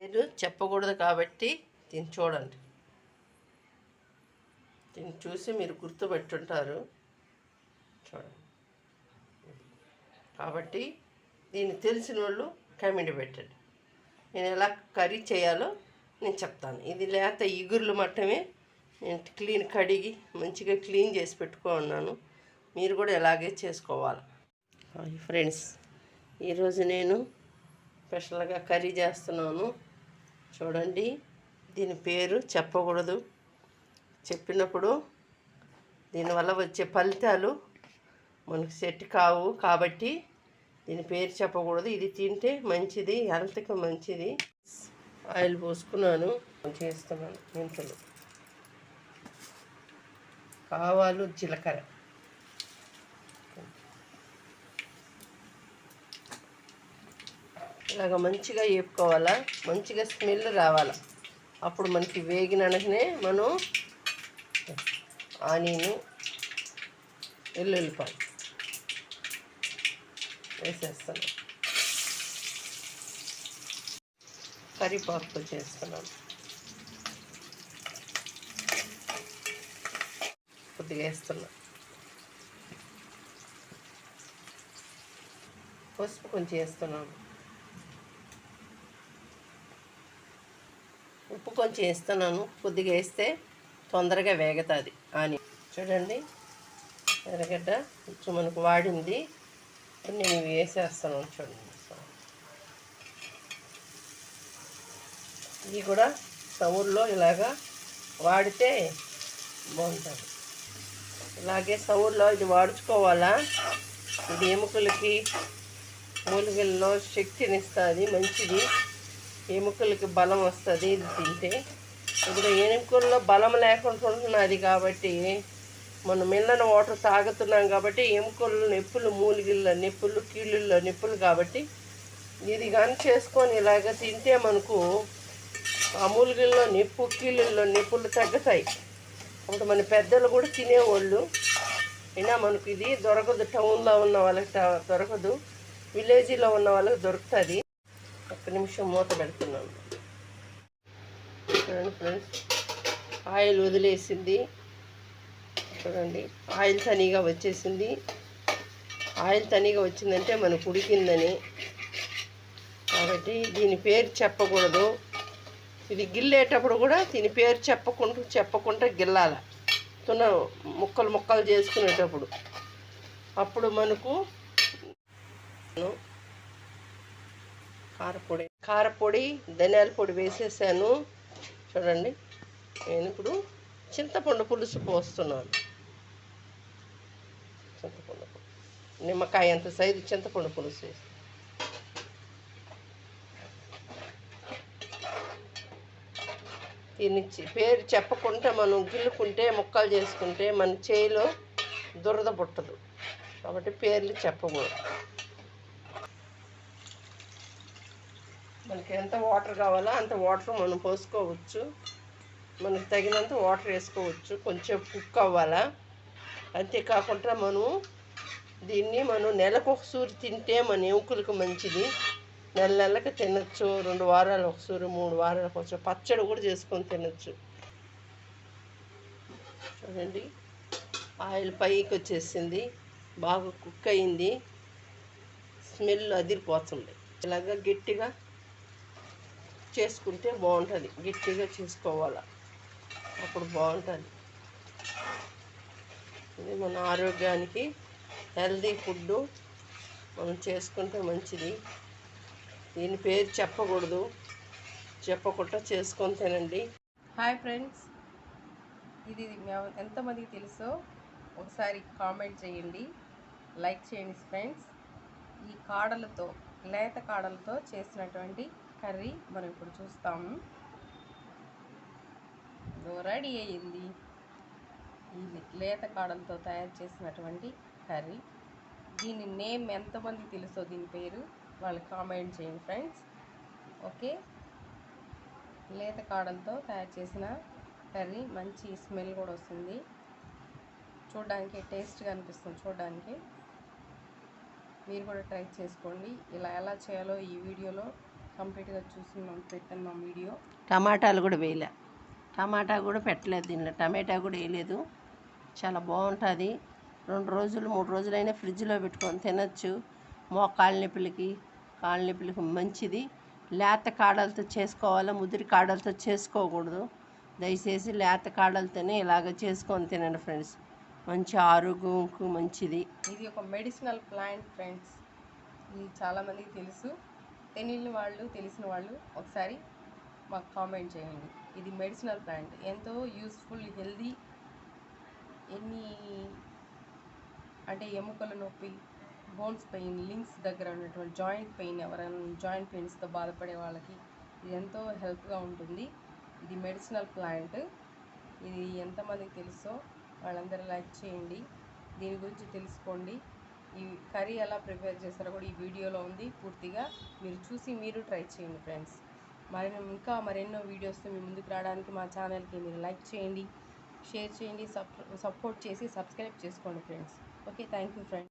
పేరు చెప్పకూడదు కాబట్టి దీన్ని చూడండి. దీన్ని చూసి మీరు గుర్తుపెట్టుంటారు చూడండి. కాబట్టి దీన్ని తెలిసిన వాళ్ళు కమెంట్ పెట్టండి. నేను ఎలా కర్రీ చేయాలో నేను చెప్తాను. ఇది లేత ఇగుర్లు మట్టమే నేను క్లీన్ కడిగి మంచిగా క్లీన్ చేసి పెట్టుకున్నాను మీరు కూడా ఇలాగే చేసుకోవాలి. ఫ్రెండ్స్ ఈరోజు నేను స్పెషల్గా కర్రీ చేస్తున్నాను. చూడండి దీని పేరు చెప్పకూడదు. చెప్పినప్పుడు దీనివల్ల వచ్చే ఫలితాలు మనకు సెట్ కావు కాబట్టి దీని పేరు చెప్పకూడదు. ఇది తింటే మంచిది హెల్త్కి మంచిది. ఆయిల్ పోసుకున్నాను చేస్తున్నాను మెంతులు. కావాలు జీలకర్ర. ఇలాగ మంచిగా వేపుకోవాలా? మంచిగా స్మెల్ రావాలా? అప్పుడు మనకి వేగిన వెంటనే మనం ఆనియన్ వెల్లుల్లిపాయ వేసేస్తాను కరివేపాకు చేస్తున్నాను కొద్దిగా వేస్తున్నా. పసుపు కొంచెం వేస్తున్నాను కొంచెం వేస్తున్నాను కొద్దిగా వేస్తే తొందరగా వేగుతుంది అని. చూడండి. ఎర్రగడ్డ కొంచెం మనకు వాడింది. నేను ఇవి వేసేస్తాను చూడండి. ఇవి కూడా సవుల్లో ఇలాగా వాడితే బాగుంటుంది. ఇలాగే సవుల్లో ఇది వాడుచుకోవాలా? ఇది ఎముకలకి మూలికల్లో శక్తినిస్తుంది మంచిది. ఎముకలకి బలం వస్తుంది ఇది తింటే. ఇప్పుడు ఎముకల్లో బలం లేకుండా ఉంటున్నది కాబట్టి మనం మిల్లన వాటర్ తాగుతున్నాం కాబట్టి ఎముకల్లో నొప్పులు మూలిగిళ్ళ నొప్పులు కీళ్ళల్లో నొప్పులు కాబట్టి ఇది కానీ చేసుకొని ఇలాగ తింటే మనకు ఆ మూలిగిల్లో నొప్పు కీళ్ళల్లో నొప్పులు తగ్గుతాయి. అప్పుడు మన పెద్దలు కూడా తినేవాళ్ళు. అయినా మనకు ఇది దొరకదు. టౌన్లో ఉన్న వాళ్ళకి దొరకదు. విలేజ్లో ఉన్న వాళ్ళకి దొరుకుతుంది. ఒక్క నిమిషం మూత పెడుతున్నాను. చూడండి ఫ్రెండ్స్ ఆయిల్ వదిలేసింది. చూడండి ఆయిల్ తనీగా వచ్చేసింది. ఆయిల్ తనీగా వచ్చిందంటే మనకు ఉడికిందని కాబట్టి దీని పేరు చెప్పకూడదు. ఇది గిల్లేటప్పుడు కూడా దీని పేరు చెప్పకుండా చెప్పకుండా గిల్లాల. తున ముక్కలు ముక్కలు చేసుకునేటప్పుడు. అప్పుడు మనకు కారపొడి. కారపొడి ధనియాల పొడి వేసేసాను. చూడండి నేను ఇప్పుడు చింతపండు పులుసు పోస్తున్నాను. చింతపండు పులుసు. నిమ్మకాయ అంత సైజు చింతపండు పులుసు వేసి. దీన్ని పేరు చెప్పకుండా మనం గిల్లుకుంటే ముక్కలు చేసుకుంటే మన చేయిలో దురద పుట్టదు. కాబట్టి పేర్లు చెప్పకూడదు. మనకి ఎంత వాటర్ కావాలో అంత వాటర్ మనం పోసుకోవచ్చు. మనకి తగినంత వాటర్ వేసుకోవచ్చు. కొంచెం కుక్ అవ్వాలా? అంతేకాకుండా మనం దీన్ని మనం నెలకు ఒకసారి తింటే మన ఎముకలకు మంచిది? నెల నెలకి తినచ్చు. రెండు వారాలు ఒకసారి మూడు వారాలకు ఒకసారి పచ్చడి కూడా చేసుకొని తినచ్చు. చూడండి. ఆయిల్ పైకి వచ్చేసింది. బాగా కుక్ అయింది. స్మెల్ అదిరిపోతుంది. ఇలాగ గట్టిగా చేసుకుంటే బాగుంటుంది. గట్టిగా చేసుకోవాలి. అప్పుడు బాగుంటుంది. ఇది మన ఆరోగ్యానికి హెల్దీ ఫుడ్ మనం చేసుకుంటే మంచిది. దీని పేరు చెప్పకూడదు. చెప్పకుండా చేసుకొని తినండి. Hi friends. ఇది మేము ఎంతమందికి తెలుసో ఒకసారి కామెంట్ చేయండి. లైక్ చేయండి ఫ్రెండ్స్. ఈ కాడలతో లేత కాడలతో చేసినటువంటి కర్రీ మనం ఇప్పుడు చూస్తాము. రెడీ అయ్యింది. ఇది లేత కాడలతో తయారు చేసినటువంటి కర్రీ. దీని నేమ్ ఎంతమంది తెలుసో దీని పేరు? వాళ్ళు కామెంట్ చేయండి ఫ్రెండ్స్. ఓకే? లేత కాడలతో తయారు చేసిన కర్రీ. మంచి స్మెల్ కూడా వస్తుంది. చూడడానికి టేస్ట్గా అనిపిస్తుంది చూడడానికి. మీరు కూడా ట్రై చేసుకోండి. ఇలా ఎలా చేయాలో ఈ వీడియోలో కంప్లీట్గా చూస్తున్నాం పెట్టున్నాం వీడియో. టమాటాలు కూడా వేయలే. టమాటా కూడా పెట్టలేదు దీనిలో. టమాటా కూడా వేయలేదు. చాలా బాగుంటుంది. రెండు రోజులు మూడు రోజులైనా ఫ్రిడ్జ్లో పెట్టుకొని తినచ్చు. మోకాళ్ళ నొప్పులకి కాళ్ళ నొప్పులకి మంచిది. లేత కాడలతో చేసుకోవాలా ముదిరి కాడలతో చేసుకోకూడదు. దయచేసి లేత కాడలతోనే ఇలాగ చేసుకొని తినండి ఫ్రెండ్స్. మంచి ఆరోగ్యంకు మంచిది. ఇది ఒక మెడిసినల్ ప్లాంట్ ఫ్రెండ్స్. ఇది చాలామందికి తెలుసు. తెలియని వాళ్ళు తెలిసిన వాళ్ళు ఒకసారి మాకు కామెంట్ చేయండి. ఇది మెడిసినల్ ప్లాంట్. ఎంతో యూస్ఫుల్ హెల్దీ ఎన్ని అంటే ఎముకల నొప్పి బోన్స్ పెయిన్ లింక్స్ దగ్గర ఉన్నటువంటి జాయింట్ పెయిన్ ఎవరైనా జాయింట్ పెయిన్స్తో బాధపడే వాళ్ళకి ఇది ఎంతో హెల్ప్గా ఉంటుంది. ఇది మెడిసినల్ ప్లాంట్. ఇది ఎంతమందికి తెలుసో వాళ్ళందరూ లైక్ చేయండి. దీని గురించి తెలుసుకోండి. ఈ కర్రీ ఎలా ప్రిపేర్ చేస్తారో కూడా ఈ వీడియోలో ఉంది పూర్తిగా. మీరు చూసి మీరు ట్రై చేయండి ఫ్రెండ్స్. మరి ఇంకా మరెన్నో వీడియోస్తో మీ ముందుకు రావడానికి మా ఛానల్కి మీరు లైక్ చేయండి షేర్ చేయండి సపోర్ట్ చేసి సబ్స్క్రైబ్ చేసుకోండి friends. Okay thank you friends.